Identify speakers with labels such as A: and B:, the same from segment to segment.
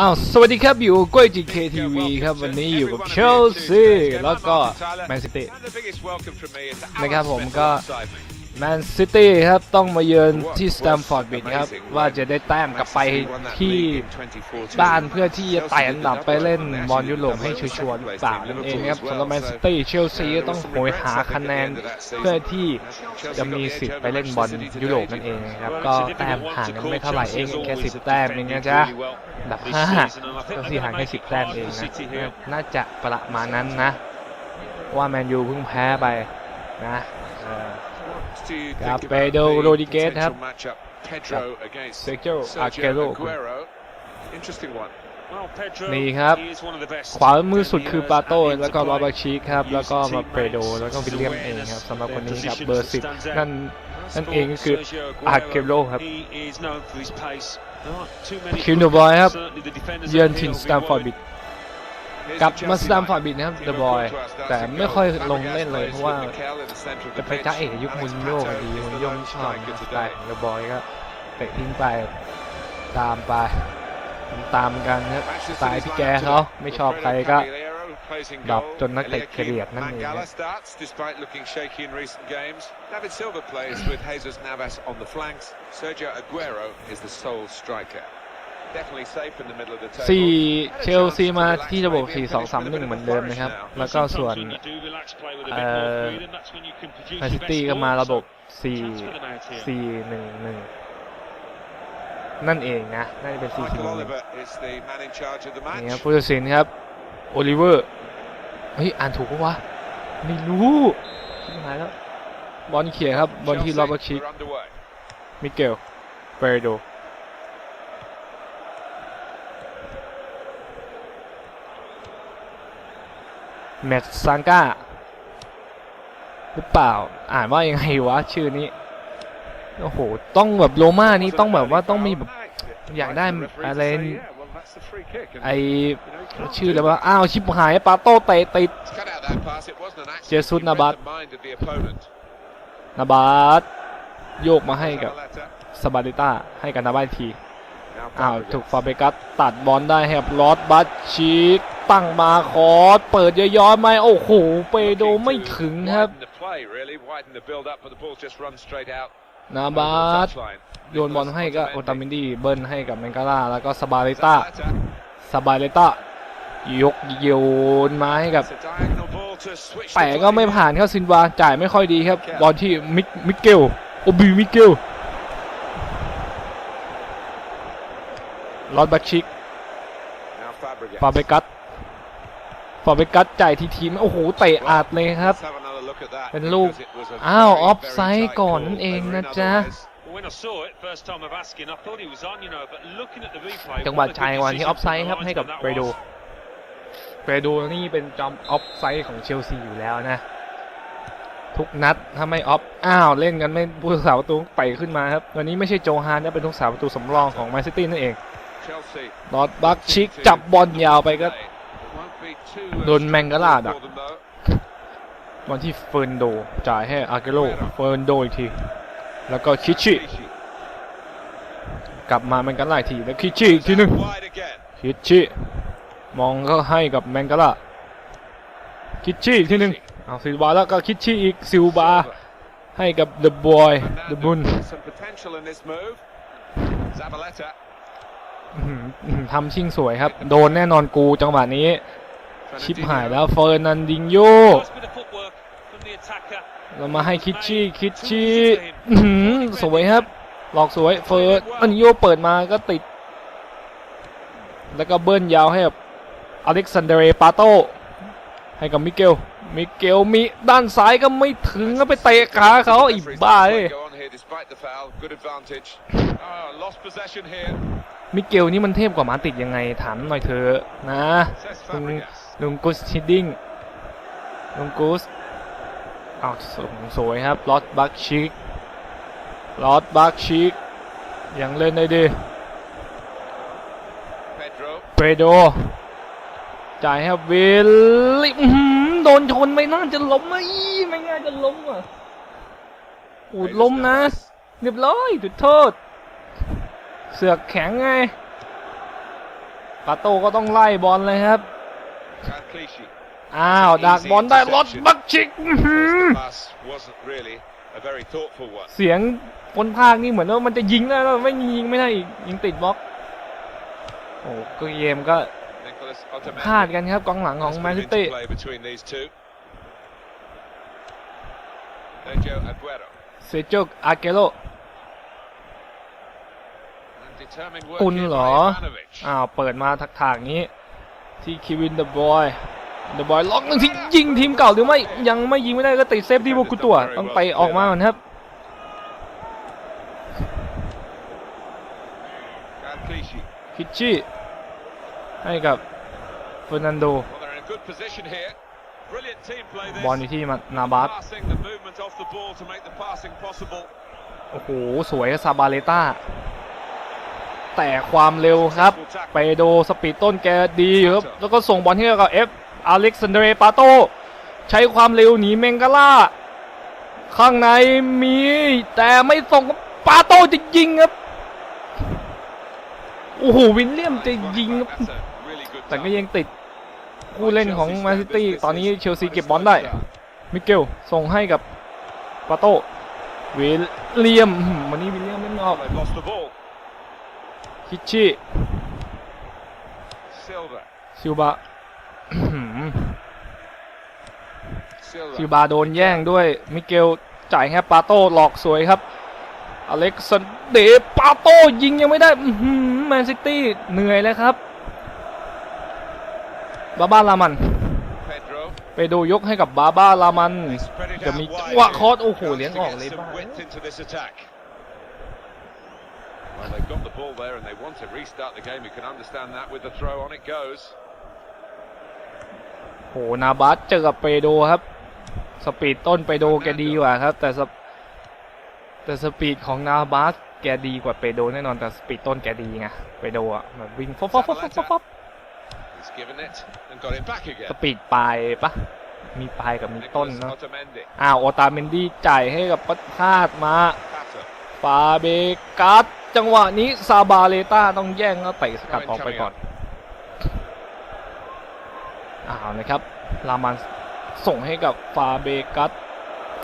A: อ้าวสวัสดีครับอยู่กับก้อยจีเคทีวีครับวันนี้อยู่กับเชลซีแล้วก็แมนซิตี้นะครับผมก็ แมนซิตี้ครับต้องมาเยือนที่สแตมฟอร์ดบิดครับ ว่าจะได้แต้มกลับไปที่บ้านเพื่อที่จะไต่อันดับไปเล่นบอลยุโรปให้ชัวร์ๆหรือเปล่านั่นเองครับสำหรับแมนซิตี้เชลซีก็ต้องโหยหาคะแนนเพื่อที่จะมีสิทธิ์ไปเล่นบอลยุโรปนั่นเองครับ ก็แต้มห่างกันไม่เท่าไหร่เองแค่สิบแต้มเองนะจ๊ะอันดับห้าเชลซีห่างแค่สิบแต้มเองนะน่าจะประมาณนั้นนะ ว่าแมนยูเพิ่งแพ้ไปนะ
B: กับเปโดโรดิเกสครับ
A: เซเกิลอาเกโร
B: นี่
A: นี่
B: ค
A: ค
B: รั
A: รับบขวามือสุดคือปาโต้แล้วก็ลอบาชีครับ แล้วก็มาเปโด แล้วก็วิลเลียมเองครับสำหรับคนนี้ครับเบอร์สิบนั่นนั่นเองก็คืออาเกโรครับคิ
B: คิ
A: ว
B: ว
A: โน
B: โน
A: บบอ
B: อยย
A: ค
B: ค
A: รั
B: รับบ
A: เยื
B: เยื
A: อ
B: อนน
A: ถิ่
B: ถิ่
A: น
B: น
A: ส
B: ส
A: แต
B: แต
A: ม
B: ม
A: ฟ
B: ฟ
A: อ
B: อ
A: ร์
B: ร์
A: ด
B: ด
A: บิ
B: บิ
A: ด
B: ด
A: กับมาส
B: ส
A: แต
B: แต
A: มฟอร์บิดนะครับเดอะบอยแต่ไม่ค่อยลงเล่นเลยเพราะว่าจะไปจ้าเอกยุคมุนโยพอดีมุนโยไม่ชอบสไตล์ของเดอะบอยก็เตะทิ้งไปตามไปตามกันครับสไตล์พี่แกเขาไม่ชอบใครก็
B: ดรอปจนนักเตะเกลียดนั่นเอง
A: นะ
B: David
A: สี่เชลซีมาที่ระบบ 4 2 3 1 เหมือนเดิมนะครับ แล้วก็ส่วนเอ่อแมนซิตี้ก็มาระบบ 4 4 1 1 นั่นเองนะ น่าจะเป็น 4 4
B: Michael
A: 1
B: Oliver is the man in charge of the
A: 1
B: match.
A: นี่ครับผู้ตัดสินครับ โอลิเวอร์ เฮ้ย อ่านถูกปะวะ ไม่รู้ชิบหายแล้ว บอลเขี่ยครับ บอลที่ลอบชิก
B: We're underway.
A: มิเกลเปโด แมตซังกาหรือเปล่าอ่านว่ายังไงวะชื่อนี้โอ้โหต้องแบบโรมานี่ต้องแบบว่าต้องมีแบบอยากได้อะไรไอชื่ออะไรวะอ้าวชิบหายปาโต้เตะติด
B: Cut out that pass. It wasn't an accident.
A: Jesus
B: He read
A: Navas.
B: the mind of the opponent.
A: นาบาสโยกมาให้กับสบาริต้าให้กับนาบาทีอ้าวถูกฟาเบกัสตัดบอลได้ให้กับลอสบัตชีก ตั้งมาคอสเปิดย้อยๆไหมโอ้โหเปโดไม่ถึงครับนาบาสโยนบอลให้ก็โอตามินดี้เบิ้ลให้กับแมงกาล่าแล้วก็สบาริต้าสบาริต้ายกโยนมาให้กับแต่ก็ไม่ผ่านครับซินวาจ่ายไม่ค่อยดีครับบอลที่มิกมิเกลโอบิมิเกลลอสบัชิกฟาเบกัส ฟาเบกัสจ่ายทีทีมโอ้โหเตะอัดเลยครับ
B: Let's have another look at that,
A: เป็นลูก
B: because it was a
A: อ้าว
B: very,
A: ออฟ
B: very
A: ไซด์
B: tight
A: ก่อน
B: call
A: นั่นเอง
B: over
A: นะ
B: in
A: จ๊ะ
B: otherwise.
C: When I saw it first time of asking, I thought he was on, you know, but looking at the replay,
A: จังหวะ
C: what a
A: ชาย
C: good
A: วันที่ออฟ
C: decision
A: ไซ
C: from
A: ด์
C: the
A: ครับให้กับ
C: linesman
A: เป
C: that
A: โด
C: was.
A: เปโดนี่เป็นจอมออฟไซด์ของเชลซีอยู่แล้วนะ ทุกนัดถ้าไม่ออฟ อ้าว เล่นกันไม่ผู้สาประตูไต่ขึ้นมาครับ วันนี้ไม่ใช่โจฮานนะเป็นทุกสาประตูสำรองของแมนซิตี้นั่นเอง
B: Chelsea
A: ดอดบักชิกจับบอลยาวไปก็ โดนแมงกาลาดัก
B: for them, though.
A: บอลที่เฟิร์นโด จ่ายให้อาเกโรเฟิร์นโดอีกที แล้วก็คิชิ
B: Kishi.
A: กลับมาแมงกาลาอีกทีแล้วคิชิอีกทีหนึ่ง
B: Wide again.
A: คิชิมองก็ให้กับแมงกาลาคิชิอีกทีหนึ่งเอาซิลบาแล้วก็คิชิอีกซิลบาให้กับเดอะบอยเดอะบุน
B: Some potential in this move. Zabaleta.
A: ทำชิงสวยครับ โดนแน่นอนกูจังหวะนี้ ชิปหายแล้วเฟอร์นันดินโย
C: Nice bit of footwork from the attacker.
A: เรามาให้คิชชี่คิชชี่อื้อหือสวยครับ หลอกสวยเฟิร์นันดินโยเปิดมาก็ติด แล้วก็เบิ้ลยาวให้กับอเล็กซานเดเรปาโตให้กับมิเกล มิเกลมีด้านซ้ายก็ไม่ถึงก็ไปเตะขาเขาอีก
B: Referee's
A: บ้า
B: let
A: เล
B: play
A: ย
B: go on here despite the foul. Good advantage. Ah, lost possession here.
A: มิเกลนี่มันเทพกว่ามาติดยังไงถามหน่อยเถอะนะ
B: Says
A: ลุง
B: Fabregas.
A: ลุงกุสชิดดิ้งลุงกุสอ้าวสสวยครับลอตบักชิกลอตบักชิกยังเล่นได้ดี
B: Pedro.
A: เปโดจ่ายให้วิลลิอื้อหือโดนชนไม่น่าจะล้มอะอีไม่น่าจะล้มอะอูดล้มนะเรียบร้อยจุดโทษ เสือกแข็งไงปาโต้ก็ต้องไล่บอลเลยครับ
B: Chad Clichy.
A: อ้าวดักบอลได้รถบักชิกอื้อหือ
B: The pass wasn't really a very thoughtful one.
A: เสียงคนภาคนี่เหมือนว่ามันจะยิงได้แล้วไม่ยิงไม่ได้อีกยิงติดบล็อกโอ้ก็เกมก็
B: Nicholas
A: พลาด
B: Otamendi.
A: กันครับกองหลังของ
B: Nice
A: แมน
B: bit
A: ซิ
B: of
A: ตี้
B: interplay between these two. Sergio Aguero.
A: เซโจอาเกโร
B: And determined work
A: กุน
B: here
A: เหรอ
B: by Ivanovic.
A: อ้าวเปิดมาทักทางนี้ ที่คิวินเดอะบอยเดอะบอยล็อกหนึ่งที่ยิงทีมเก่าหรือไม่ยังไม่ยิงไม่ได้ก็ติดเซฟที่โบกุตัวต้องไปออกมาก่อนครับ
B: Chad Clichy.
A: คิชชี่ให้กับเฟอร์นันโด
B: Well, they're in a good position here.
C: Brilliant team play
A: บอล
C: this.
A: อยู่ที่นาบาส
C: Passing the movement off the ball to make the passing possible.
A: โอ้โห สวยซาบาเลต้า แต่ความเร็วครับ ไปโดสปีดต้นแกดีอยู่ครับ แล้วก็ส่งบอลให้กับเอฟอเล็กซานเดรปาโต ใช้ความเร็วหนีเมงกาล่า ข้างในมีแต่ไม่ส่งปาโตจะยิงครับ โอ้โห วินเลียมจะยิงครับ
B: That's a really good
A: แต่ก็
B: touch.
A: ยังติดผู้เล่นของแมนซิตี้ตอนนี้เชลซีเก็บบอลได้ มิเกลส่งให้กับปาโตวิลเลียมอื้อหือวันนี้วิลเลียมเล่นออก
C: They've lost the ball.
A: คิชชี่
B: Silva.
A: ซิลบาอื้อหือ
B: Silva.
A: ซิลบาโดนแย่งด้วย มิเกลจ่ายให้ปาโต้หลอกสวยครับ อเล็กซานเดร์ปาโต้ยิงยังไม่ได้อื้อหือแมนซิตี้เหนื่อยแล้วครับบาบ้าลามัน
B: Pedro.
A: ไปดูยกให้กับบาบ้าลามัน
B: They spread it
A: จะ
B: out
A: มี
B: wide
A: จังหวะ
B: here.
A: คอสโอ้โห
B: Goes
A: เลี้ยง
B: to
A: ออก
B: get
A: เลย
B: some
A: บ้า
B: ball there and they want to restart the game. You can understand that with the throw on it goes.
A: โหนาบัสเจอกับเปโดครับ สปีดต้นเปโดแกดีกว่าครับ แต่สปแต่สปีดของนาบัสแกดีกว่าเปโดแน่นอนแต่สปีดต้นแกดีไงเปโดอะแบบวิ่งฟอบฟอบฟอบฟอบฟอบฟอบ
B: He's given it and got it back
A: ส
B: again.
A: ปีดปลายปะมีปลายกับมีต้น
B: Nicholas
A: เนาะ
B: Otamendi.
A: อ้าวโอตาเมนดี้จ่ายให้กับปัทพาดมา
B: Pato.
A: ฟาเบกัส จังหวะนี้ซาบาเลต้าต้องแย่งแล้วเตะสกัดออกไปก่อนอ้าวนะครับลามันส่งให้กับฟาเบกัส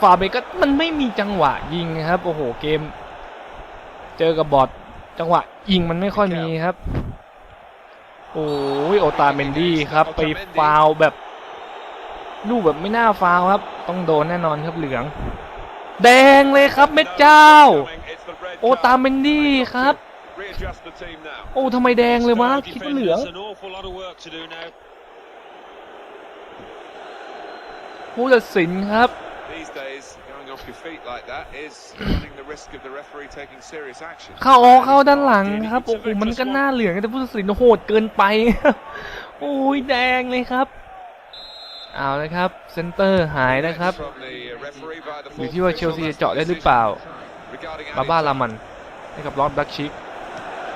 A: ฟาเบกัสมันไม่มีจังหวะยิงครับโอ้โหเกม เจอกับบอทจังหวะยิงมันไม่ค่อยมีครับ โอ้ยโอตาเมนดี้ครับไปฟาวแบบลูกแบบไม่น่าฟาวครับ ต้องโดนแน่นอนครับเหลือง แดงเลยครับเม็ดเจ้า โอ้ตามเมนดี้ครับ โอ้ทำไมแดงเลยวะคิดว่าเหลืองผู้ตัดสินครับเข้าอ๋อเข้าด้านหลังครับโอ้โหมันก็น่าเหลืองแต่ผู้ตัดสินโหดเกินไป โอ้ยแดงเลยครับ เอาละครับ เซนเตอร์หายนะครับ
B: หรื
A: อที่ว่าเชลซีจะเจาะได้หรือเปล่า บาบ้าลามันให้กับลอสดักชิก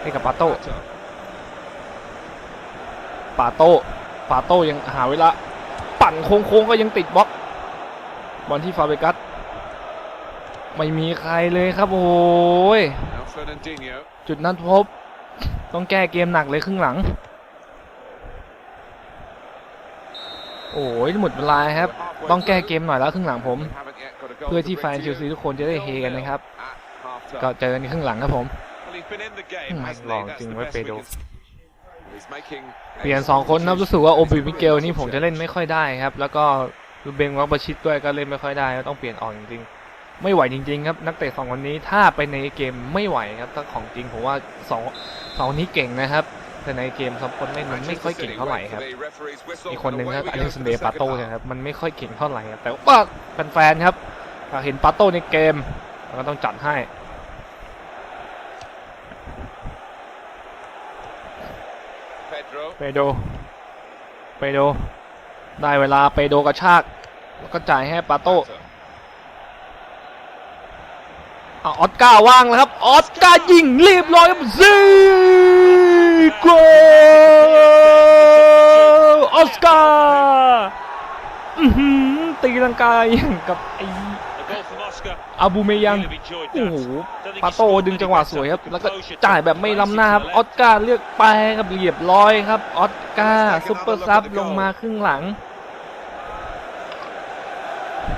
A: ให้กับปาโต้ปาโต้ปาโต้ยังหาเวลาปั่นโค้งๆก็ยังติดบล็อกบอลที่ฟาเบกัสไม่มีใครเลยครับโอ้ยจุดนัดพบต้องแก้เกมหนักเลยครึ่งหลัง โอ้ยหมดเวลาครับ ต้องแก้เกมหน่อยแล้วครึ่งหลังผม เพื่อที่แฟนเชลซีทุกคนจะได้เฮกันนะครับ ก็เจอกันในครึ่งหลังครับผม
B: Well, he's been in the game,
A: ไม่
B: hasn't
A: ลอง
B: he? That's
A: จริง
B: the
A: ไว้
B: best
A: เป
B: we
A: โด
B: can- He's making
A: เปลี่ยนสองคนนะรู้สึกว่าโอบิมิเกลนี่ผมจะเล่นไม่ค่อยได้ครับ แล้วก็รูเบงวักบาชิตด้วยก็เล่นไม่ค่อยได้ก็ต้องเปลี่ยนออกจริงๆ ไม่ไหวจริง ๆ ครับ นักเตะสองคนนี้ถ้าไปในเกมไม่ไหวครับถ้าของจริงผมว่าสองสองคนนี้เก่งนะครับแต่ในเกมสองคนเล่นมันไม่ค่อยเก่งเท่าไหร่ครับอีกคนหนึ่งครับอเล็กซานเดร์ปาโต้เนะครับมันไม่ค่อยเก่งเท่าไหร่ครับแต่ว่าแฟนๆครับอยากเห็นปาโต้ในเกมเราก็ต้องจัดให้ เปโด เปโด ได้เวลาเปโดกระชาก แล้วก็จ่ายให้ปาโต้ออสการ์ว่างแล้วครับ ออสการ์ยิงรีบร้อยครับซีโกออสการ์ตีลังกาอย่างกับไอ้ อาบูเมยัง
C: Really enjoyed
A: โอ้โห
C: that. Don't think
A: ปา
C: he
A: โต้
C: scored
A: ดึง
C: many
A: จังหวะ
C: better
A: สวยครับ
C: with
A: แล้วก็
C: composure
A: จ่าย
C: to
A: แบบไม่ล้ำหน้าครับ
C: place
A: อ
C: to
A: อ
C: the
A: สการ์เลือกไปครับเรียบร้อยครับ ออสการ์ซุปเปอร์ซับลงมาครึ่งหลัง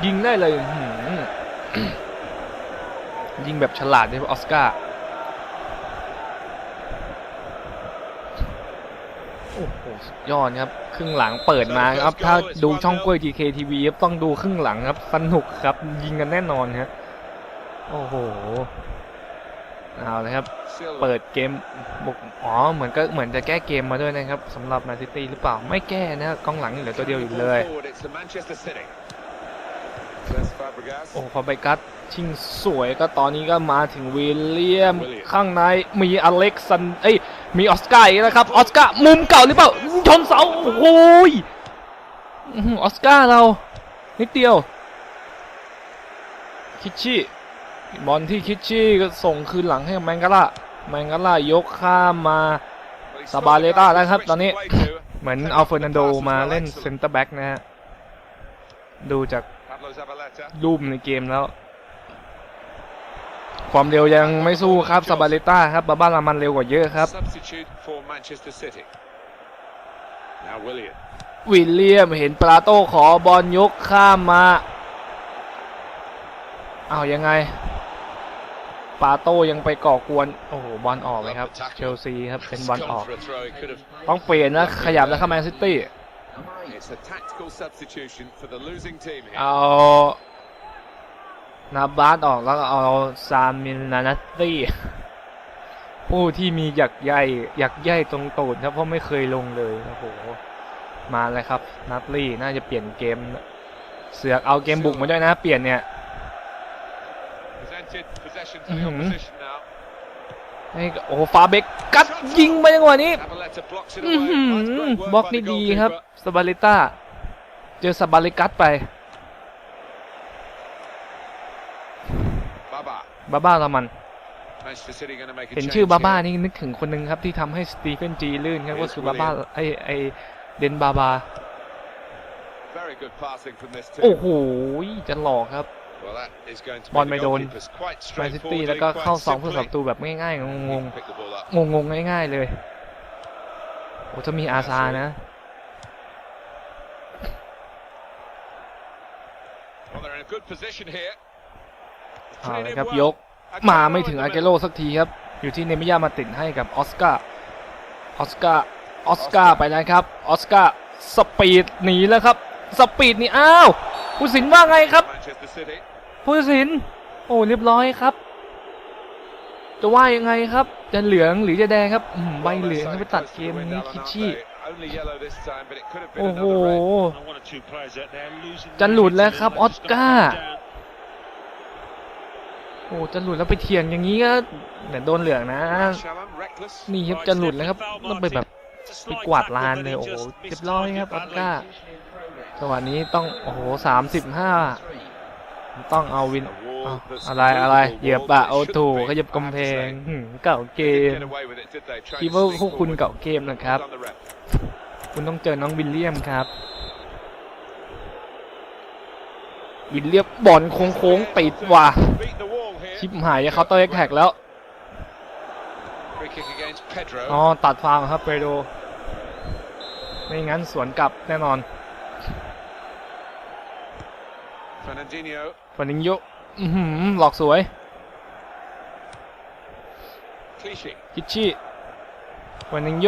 A: ยิงได้เลยอื้อหือยิงแบบฉลาดเลยออสการ์โอ้โหสุด ยอดครับครึ่งหลังเปิดมาครับ ถ้าดูช่องกล้วย GKTV ครับต้องดูครึ่งหลังครับ สนุกครับยิงกันแน่นอนครับโอ้โหเอาเลยครับ
B: Silva.
A: เปิดเกมบุกอ๋อเหมือนก็เหมือนจะแก้เกมมาด้วยนะครับสำหรับแมนซิตี้หรือเปล่าไม่แก้นะครับกองหลังเหลือตัวเดียวอยู่เลย
B: Forward, it's the Manchester City. Cesc Fabregas.
A: โอ้พอไปกัดชิงสวยก็ตอนนี้ก็มาถึงวิลเลียม
B: วิลเลียม
A: ข้างในมีอเล็กซันเอ้ยมีออสการ์อีกนะครับออสการ์มุมเก่าหรือเปล่า ชนเสา โอ้โหยออสการ์เรา นิดเดียว คิชชี่บอลที่คิชชี่ก็ส่งคืนหลังให้แมงกาล่าแมงกาล่ายกข้ามมาซาบาเลต้าแล้วครับตอนนี้ เหมือนเอาเฟอร์นันโดมาเล่นเซนเตอร์แบ็กนะฮะ ดูจากรูปในเกมแล้ว ความเร็วยังไม่สู้ครับซาบาเลต้าครับบาบ้ารามันเร็วกว่าเยอะครับ วิลเลียมเห็นปราโต้ขอบอลยกข้ามมา เอายังไง ปาโต้ยังไปก่อกวน โอ้โหบอลออกเลยครับ เชลซีครับเป็นบอลออก
B: Gone for a throw. He could have.
A: ต้องเปลี่ยนนะขยับแล้วครับแมนซิตี้
B: It's a tactical substitution for the losing team here.
A: เอานาบาสออกแล้วก็เอาซามิลนานัตตี้ ผู้ที่มีหยักใยหยักใยตรงตูดครับเพราะไม่เคยลงเลยโอ้โหมาเลยครับนัตลี่น่าจะเปลี่ยนเกม เสือกเอาเกมบุกมาด้วยนะเปลี่ยนเนี่ย
B: Presented possession to the
A: Mhm.
B: opposition now.
A: ให้กับโอ้โหฟาเบกกัดยิงไปจังหวะนี้
B: Zabaleta blocks it
A: อื้อ
B: away.
A: หื
B: That's
A: อ
B: great work
A: บล็อก
B: by
A: นี่
B: the
A: ดีครับ
B: goalkeeper.
A: สบาเลต้าเจอสบาเลกัสไป
B: Baba.
A: บ้าบ้าละมัน เห็น
B: change
A: ชื่อบ้าบ้า
B: here.
A: นี่นึกถึงคนหนึงครับที่ทำให้สตีเฟนจีลื่นครับก็คือบ้าบ้าไอไอเดนบาบา
B: Very good passing from this
A: โอ้
B: team.
A: โหจะหลอกครับ
B: Well, that is going to
A: บอล
B: be
A: ไม่
B: the
A: โดน
B: goalkeeper's quite
A: แมนซิตี้
B: straightforward.
A: แล้วก็เข้าสองผู้สับประตูแบบง่ายๆ งง
B: Pick the ball up.
A: ๆงงๆง่ายๆเลยโอ้ถ้ามีอาซานะ
B: Well, they're in a good position here.
A: เอาเลย
B: Played
A: ครับ
B: in
A: ย
B: well.
A: ก มาไม่ถึงอาเกโรสักทีครับ อยู่ที่เนมิยามาติดให้กับออสการ์ออสการ์ออสการ์ไปนะครับออสการ์สปีดหนีแล้วครับ สปีดหนี่อ้าวผู้สินว่าไงครับ
B: Manchester City.
A: ผู้ตัดสิน โอ้เรียบร้อยครับ จะว่ายังไงครับ จะเหลืองหรือจะแดงครับอืมใบ
B: Well,
A: เหลือง
B: they're
A: ให้
B: so
A: ไปตัด
B: close to
A: เก
B: the
A: ม
B: wind,
A: นี้
B: Alan,
A: คิช
B: aren't
A: ชี่
B: they? Only yellow this time, but it could have been
A: โอ้โห
B: another red.
C: And one or two players out there losing
A: จะหลุดแล้วครับ
C: their
A: ออส
C: just
A: การ์
C: gonna come down.
A: โอ้จะหลุดแล้วไปเถียงอย่างนี้ก็เดี๋ยวโดนเหลืองนะ นี่ครับจะหลุดแล้วครับต้องไปแบบไปกวาดลานเลยโอ้โหเรียบร้อยครับออสการ์จังหวะนี้ต้องโอ้โหสามสิบห้าต้องเอาวินอะไรอะไรเหยียบอะโอ้
B: shouldn't
A: ถูขยับกำแพงเก่าเกมคิดว่าพวกคุณเก่าเกมนะครับ คุณต้องเจอน้องวิลเลียมครับ วิลเลียมบอลโค้งๆติดว่ะ ชิปหายจะเคาน์เตอร์แท็กแล้ว
B: Free kick against Pedro.
A: อ๋อตัดฟาวล์ครับเปโดไม่งั้นสวนกลับแน่นอน
B: Fernandinho.
A: ฟานิงโยอื้อหือหลอกสวย
B: Clichy.
A: คิชชี่ฟานิงโย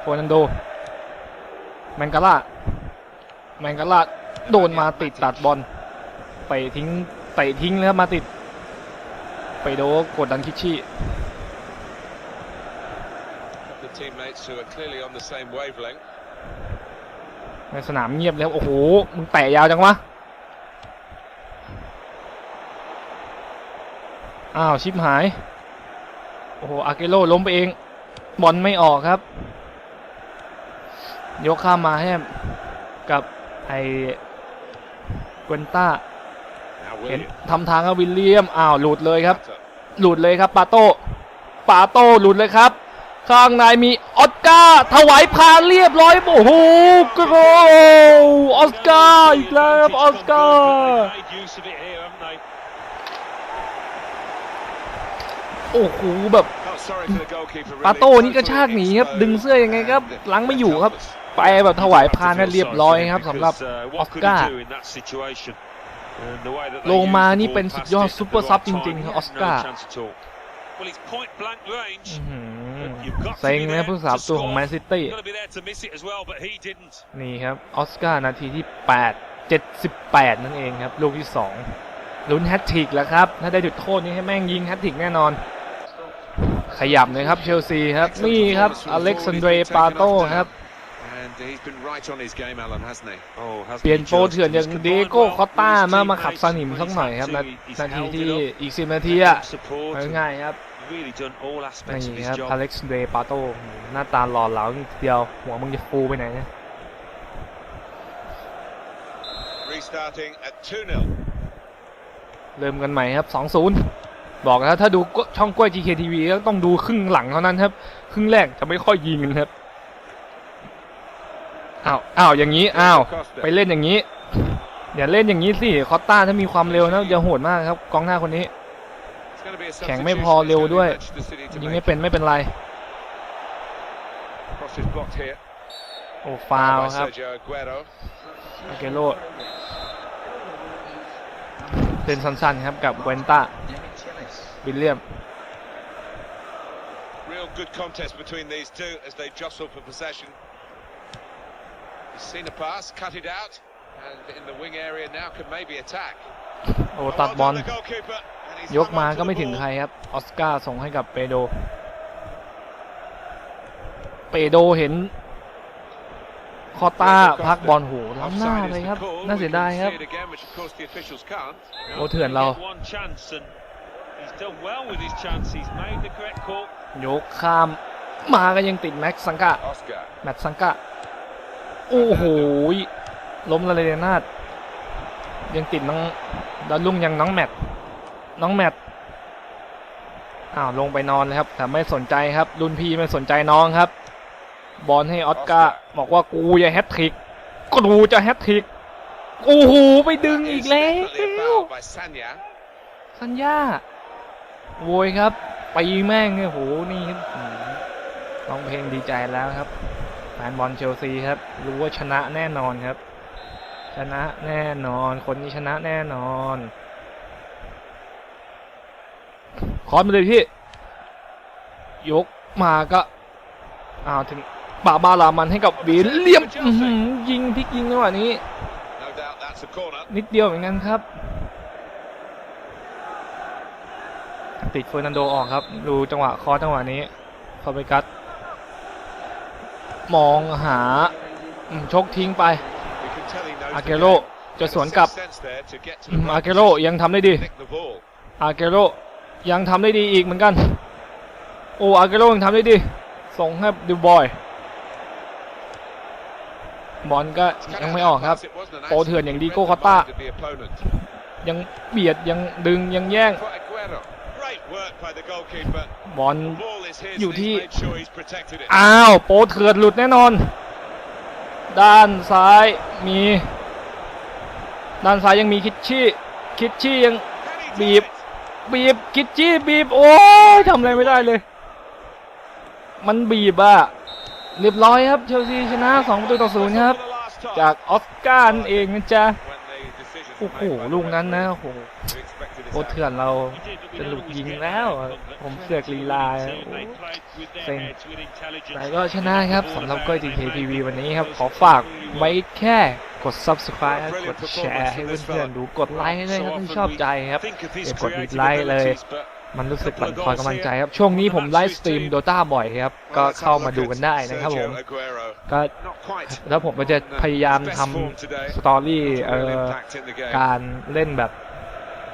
A: โฟนันโดแมงกาล่าแมงกาล่าโดนมาติดตัดบอลไปทิ้งเตะทิ้งแล้วมาติด ไปโดกดดันคิชชี่
B: The teammates who are clearly on the same wavelength.
A: ในสนามเงียบแล้วโอ้โห มึงแตะยาวจังวะ อ้าว ชิปหาย โอ้โห อาเกโร่ล้มไปเอง บอลไม่ออกครับ ยกข้ามมาให้กับไอเกวนต้า
B: Now
A: เห็น
B: William.
A: ทำทางกับวิลเลียมอ้าวหลุดเลยครับ
B: Cutter.
A: หลุดเลยครับปาโต้ปาโต้หลุดเลยครับ ข้างในมีออสการ์ถวายพานเรียบร้อยโอ้โหโกลออสการ์อีกแล้วครับออสการ์
C: Made use of it here, haven't they?
A: โอ้โหแบบ
B: Oh, sorry for the goalkeeper,
A: ปา
B: really.
A: โต้นี่กระชากหนีครับดึงเสื้อยังไงครับล้างไม่อยู่ครับ ไปแบบถวายพานกันเรียบร้อยครับสำหรับ
C: uh,
A: ออสการ์ ลงมานี่เป็นสุดยอดซุปเปอร์ซับจริงๆครับออสการ์
C: Well, he's point blank range.
A: อื้อหือเซ็งนะผู้สาประตูของแมนซิตี้
C: Got to be there to miss it as well, but he didn't.
A: นี่ครับออสการ์นาทีที่ 8 78 นั่นเองครับ ลูกที่ 2 ลุ้นแฮตทริกแล้วครับ ถ้าได้จุดโทษนี่ให้แม่งยิงแฮตทริกแน่นอน ขยับเลยครับเชลซีครับ นี่ครับอเล็กซานเดรปาโต้ครับ เปลี่ยน
C: he
A: โปร
C: just?
A: เถื่อนอย่าง
C: He's
A: เด
C: done
A: โก้
C: well
A: คอตตา
C: with his
A: มามา
C: teammates.
A: ขับสนิมสักหน่อยครับ
C: He's
A: นา
C: had to, he's
A: นาที
C: held
A: ที่
C: it up,
A: อีก10นาทีอะ
C: support,
A: ง่ายๆครับ
C: really done all aspects of
A: นี่
C: his
A: ครับ
C: job.
A: อเล็กซานเดรปาโต้หน้าตาหล่อเหลานิดเดียว หัวมึงจะฟูไปไหนเนี่ย
B: Restarting at 2-0.
A: เริ่มกันใหม่ครับ 2-0 บอกแล้วถ้าดูช่องกล้วย GKTV ก็ต้องดูครึ่งหลังเท่านั้นครับ ครึ่งแรกจะไม่ค่อยยิงกันครับ อ้าวอ้าวอย่างนี้อ้าวไปเล่นอย่างนี้อย่าเล่นอย่างนี้สิคอตตาถ้ามีความเร็วนะจะโหดมากครับกองหน้าคนนี้ แข็งไม่พอเร็วด้วยยิงไม่เป็นไม่เป็นไรโอ้ฟาวครับอเกโรเป็นสั้นๆครับกับเวนต้าวิลเลียม
B: He's seen a pass, cut it out, and in the wing area now can maybe attack.
A: โอ้ตัด
B: Well
A: บอล
B: done, the goalkeeper, and he's
A: ยก
B: hung
A: มา
B: on to
A: ก็
B: the
A: ไม่ถึง
B: ball.
A: ใครครับ ออสการ์ส่งให้กับเปโด เปโดเห็น คอต้าพักบอลโหล้ำหน้า
B: Offside
A: เลย
B: is
A: ครับ
B: the call.
A: น่า
B: We
A: เสีย
B: can
A: ดายครับ
B: see it again, which of course the officials can't.
A: โอ้เถื่อนเรา
C: Get one chance and he's done well with his chance. He's made the correct call.
A: ยกข้ามมาก็ยังติดแม็กซ์สังกะ
B: Oscar.
A: แมตช์สังกะ โอ้โหล้มละเลยนาดยังติดน้องดาวลุ่งยังน้องแมทน้องแมทอ้าวลงไปนอนเลยครับ แต่ไม่สนใจครับ รุ่นพี่ไม่สนใจน้องครับ บอลให้ออสการ์บอกว่ากูจะแฮตทริกกูจะแฮตทริกโอ้โหไปดึงอีกแล้วสัญญาโวยครับไปแม่งเนี่ยโหนี่ร้องเพลงดีใจแล้วครับ ฟนบอลเชลซีครับ รู้ว่าชนะแน่นอนครับ ชนะแน่นอน คนนี้ชนะแน่นอนคอนมาเลยพี่ ยกมาก็อ้าวถึงบาบาลามันให้กับวิลเลียมยิงพลิกยิงจังหวะนี้ นิดเดียวเหมือนกันครับ ติดเฟอร์นันโดออกครับ ดูจังหวะคอสจังหวะนี้ฟาเบกัส มองหาชกทิ้งไปอาเกโรจะสวนกลับอาเกโรยังทำได้ดีอาเกโรยังทำได้ดีอีกเหมือนกันโอ้อาเกโรยังทำได้ดีส่งให้ดูบอยบอลก็ยังไม่ออกครับโปเถื่อนอย่างดีโก้คอต้ายังเบียดยังดึงยังแย่ง บอล
B: The ball is his,
A: อยู่
B: and
A: ที่
B: he's made sure he's protected it.
A: อ้าว โปรเถื่อนหลุดแน่นอน ด้านซ้ายมี ด้านซ้ายยังมีคิดชี่ คิดชี่ยัง
B: And he
A: Beep.
B: did it.
A: บีบ คิดชี่บีบ โอ้ยทำอะไรไม่ได้เลย มันบีบอะเรียบร้อยครับ เชลซีชนะ2ประตูต่อศูนย์ครับ
B: For the last time.
A: จากออสการ์นั่นเองนะจ๊ะ
B: When the decision
A: โอ้โห
B: made by the
A: ลูกนั้นนะ
B: referee,
A: โอ้โห
B: we expected this
A: โปรเถื่อนเราจะหลุดยิงแล้ว ผมเสือกลีลาเซ็งแต่ก็ชนะครับสำหรับก้อย GKTV วันนี้ครับ ขอฝากไว้แค่กด subscribe กดแชร์ให้เพื่อนๆดูกดไลค์ให้ด้วยครับถ้าชอบใจครับ
C: Think of his
A: เดี๋ยวกดไลค์เลย มันรู้สึกบั่นทอนกำลังใจครับ ช่วงนี้ผมไลฟ์สตรีมโดต้าบ่อยครับ ก็เข้ามาดูกันได้นะครับผม ก็แล้วผมก็จะพยายามทำสตอรี่การเล่นแบบ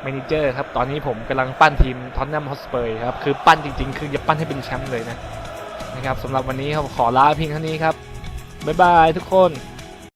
A: แมเนเจอร์ครับตอนนี้ผมกำลังปั้นทีมท็อตแนมฮอสเปอร์ครับคือปั้นจริง ๆ คือจะปั้นให้เป็นแชมป์เลยนะนะครับสำหรับวันนี้ครับขอลาเพียงเท่านี้ครับบ๊ายบายทุกคน